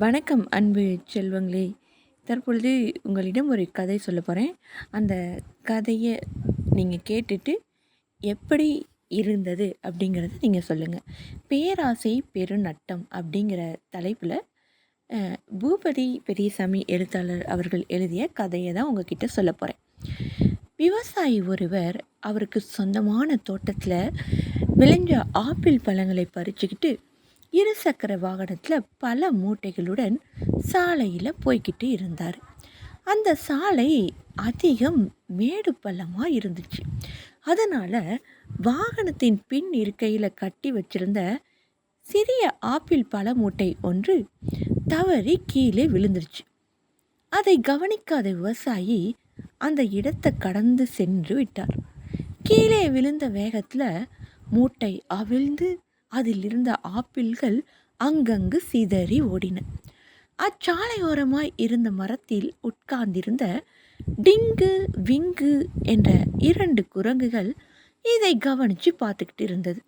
வணக்கம் அன்பு செல்வங்களே. தற்பொழுது உங்களிடம் ஒரு கதை சொல்ல போகிறேன் அந்த கதையை நீங்கள் கேட்டுட்டு எப்படி இருந்தது அப்படிங்கிறத நீங்கள் சொல்லுங்கள் பேராசை பெருநட்டம் அப்படிங்கிற தலைப்பில் பூபதி பெரியசாமி எழுத்தாளர் அவர்கள் எழுதிய கதையை தான் உங்ககிட்ட சொல்ல போகிறேன் விவசாயி ஒருவர் அவருக்கு சொந்தமான தோட்டத்தில் விளைஞ்ச ஆப்பிள் பழங்களை பறிச்சுக்கிட்டு இருசக்கர வாகனத்தில் பல மூட்டைகளுடன் சாலையில் போய்கிட்டு இருந்தார். அந்த சாலை அதிகம் மேடு பள்ளமாக இருந்துச்சு. அதனால் வாகனத்தின் பின் இருக்கையில் கட்டி வச்சிருந்த சிறிய ஆப்பிள் பழ மூட்டை ஒன்று தவறி கீழே விழுந்துருச்சு. அதை கவனிக்காத விவசாயி அந்த இடத்தை கடந்து சென்று விட்டார். கீழே விழுந்த வேகத்தில் மூட்டை அவிழ்ந்து அதில் இருந்த ஆப்பிள்கள் அங்கங்கு சிதறி ஓடின. அச்சாலையோரமாய் இருந்த மரத்தில் உட்கார்ந்திருந்த டிங்கு விங்கு என்ற இரண்டு குரங்குகள் இதை கவனித்து பார்த்துக்கிட்டு இருந்தது.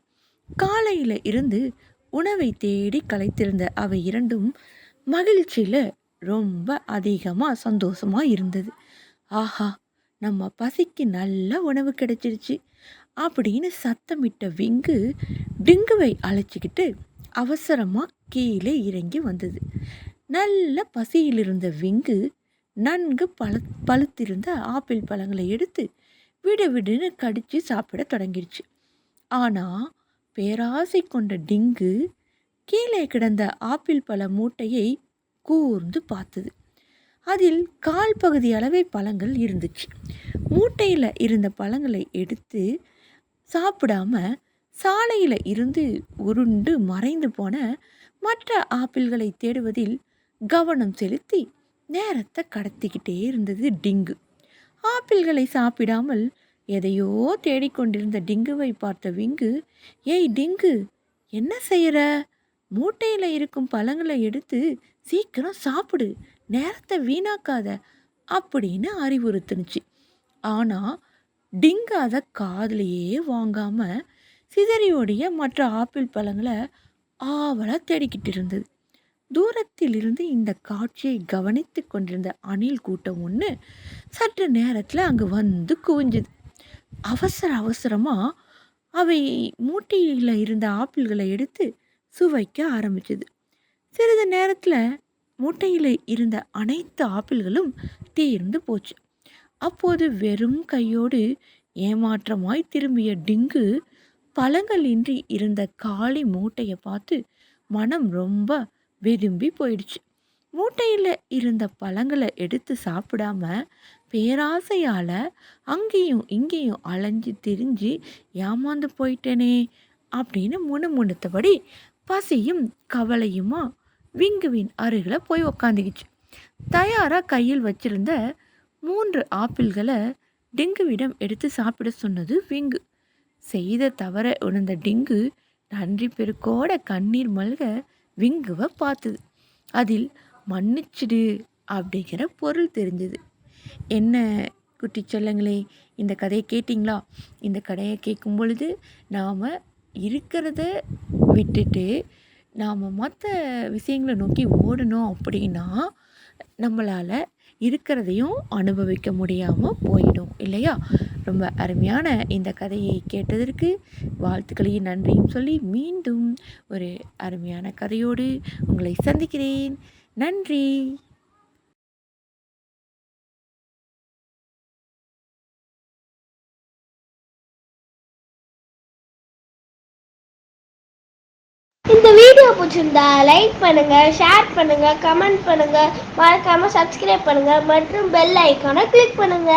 காலையில் இருந்து உணவை தேடி களைத்திருந்த அவை இரண்டும் மகிழ்ச்சியில் ரொம்ப அதிகமாக சந்தோஷமாக இருந்தது. ஆஹா நம்ம பசிக்கு நல்ல உணவு கிடைச்சிருச்சு. அப்படின்னு சத்தமிட்ட விங்கு டிங்குவை அழைச்சிக்கிட்டு அவசரமாக கீழே இறங்கி வந்தது. நல்ல பசியில் இருந்த விங்கு நன்கு பழ பழுத்திருந்த ஆப்பிள் பழங்களை எடுத்து விடு விடுன்னு கடித்து சாப்பிட தொடங்கிடுச்சு. ஆனால் பேராசை கொண்ட டிங்கு கீழே கிடந்த ஆப்பிள் பழ மூட்டையை கூர்ந்து பார்த்தது. அதில் கால் பகுதி அளவே பழங்கள் இருந்துச்சு. மூட்டையில் இருந்த பழங்களை எடுத்து சாப்பிடாம சாலையில் இருந்து உருண்டு மறைந்து போன மற்ற ஆப்பிள்களை தேடுவதில் கவனம் செலுத்தி நேரத்தை கடத்திக்கிட்டே இருந்தது டிங்கு. ஆப்பிள்களை சாப்பிடாமல் எதையோ தேடிக்கொண்டிருந்த டிங்குவை பார்த்த விங்கு ஏய் டிங்கு என்ன செய்கிற மூட்டையில் இருக்கும் பழங்களை எடுத்து சீக்கிரம் சாப்பிடு நேரத்தை வீணாக்காத அப்படின்னு அறிவுறுத்துனுச்சு. ஆனால் டிங்கு அதை காதுலையே வாங்காமல் சிதறியோடிய மற்ற ஆப்பிள் பழங்களை ஆவலாக தேடிக்கிட்டு இருந்தது தூரத்தில் இருந்து இந்த காட்சியை கவனித்து கொண்டிருந்த அணில் கூட்டம் ஒன்று சற்று நேரத்தில் அங்கே வந்து குவிஞ்சுது. அவசர அவசரமாக அவை மூட்டையில் இருந்த ஆப்பிள்களை எடுத்து சுவைக்க ஆரம்பிச்சது. சிறிது நேரத்தில் மூட்டையில் இருந்த அனைத்து ஆப்பிள்களும் தீர்ந்து போச்சு. அப்போது வெறும் கையோடு ஏமாற்றமாய் திரும்பிய டிங்கு பழங்களின்றி இருந்த காளி மூட்டையை பார்த்து மனம் ரொம்ப விரும்பி போயிடுச்சு. மூட்டையில் இருந்த பழங்களை எடுத்து சாப்பிடாம பேராசையால் அங்கேயும் இங்கேயும் அலைஞ்சு திரிஞ்சு ஏமாந்து போயிட்டேனே அப்படின்னு முணுமுணுத்தபடி பசியும் கவலையுமா விங்குவின் அருகில் போய் உக்காந்துக்கிச்சு. தயாராக கையில் வச்சிருந்த மூன்று ஆப்பிள்களை டிங்குவிடம் எடுத்து சாப்பிட சொன்னது விங்கு. செய்த தவற உணர்ந்த டிங்கு நன்றி பெருக்கோட கண்ணீர் மல்க விங்குவை பார்த்தது. அதில் மன்னிச்சிடு அப்படிங்கிற பொருள் தெரிஞ்சது. என்ன குட்டி செல்லங்களே இந்த கதையை கேட்டிங்களா? இந்த கதையை கேட்கும் பொழுது நாம் இருக்கிறத விட்டுட்டு நாம் மற்ற விஷயங்களை நோக்கி ஓடணும் அப்படின்னா நம்மளால் இருக்கிறதையும் அனுபவிக்க முடியாமல் போயிடும் இல்லையா? ரொம்ப அருமையான இந்த கதையை கேட்டதற்கு வாழ்த்துக்களையும் நன்றியும் சொல்லி மீண்டும் ஒரு அருமையான கதையோடு உங்களை சந்திக்கிறேன். நன்றி. இந்த வீடியோ பிடிச்சிருந்தா லைக் பண்ணுங்க ஷேர் பண்ணுங்க கமெண்ட் பண்ணுங்க. மறக்காம சப்ஸ்கிரைப் பண்ணுங்க. மற்றும் பெல் ஐக்கானை கிளிக் பண்ணுங்க.